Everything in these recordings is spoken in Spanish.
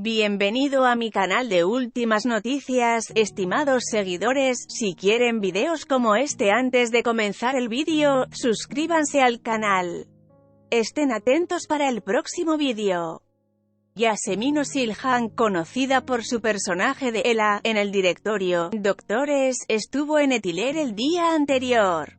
Bienvenido a mi canal de últimas noticias, estimados seguidores, si quieren videos como este antes de comenzar el vídeo, suscríbanse al canal. Estén atentos para el próximo vídeo. Yasemino Silhan, conocida por su personaje de Ella, en el directorio, Doctores, estuvo en Etiler el día anterior.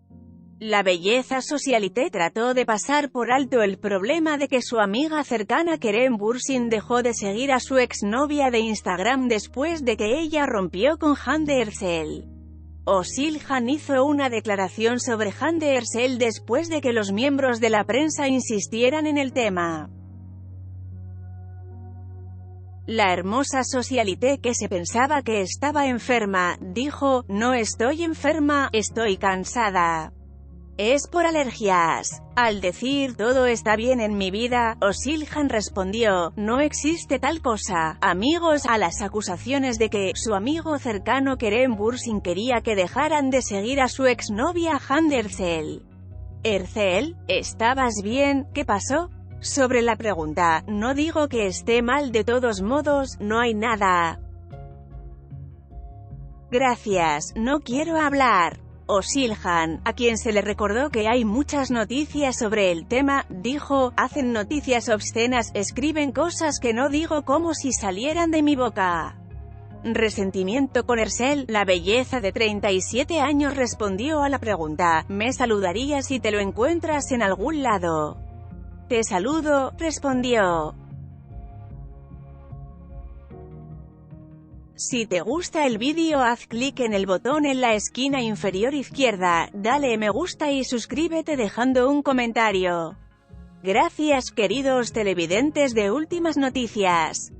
La belleza socialité trató de pasar por alto el problema de que su amiga cercana Keren Bursin dejó de seguir a su exnovia de Instagram después de que ella rompió con Hande Ersel. Osilhan hizo una declaración sobre Hande Ersel después de que los miembros de la prensa insistieran en el tema. La hermosa socialité que se pensaba que estaba enferma, dijo, no estoy enferma, estoy cansada. Es por alergias. Al decir todo está bien en mi vida, Osilhan respondió, no existe tal cosa. Amigos, a las acusaciones de que su amigo cercano Kerem Bursin quería que dejaran de seguir a su exnovia Handersel. Ercel, ¿estabas bien? ¿Qué pasó? Sobre la pregunta, no digo que esté mal de todos modos, no hay nada. Gracias, no quiero hablar. Osilhan, a quien se le recordó que hay muchas noticias sobre el tema, dijo, hacen noticias obscenas, escriben cosas que no digo como si salieran de mi boca. Resentimiento con Ersel, la belleza de 37 años respondió a la pregunta, me saludarías si te lo encuentras en algún lado. Te saludo, respondió. Si te gusta el vídeo haz clic en el botón en la esquina inferior izquierda, dale me gusta y suscríbete dejando un comentario. Gracias queridos televidentes de Últimas Noticias.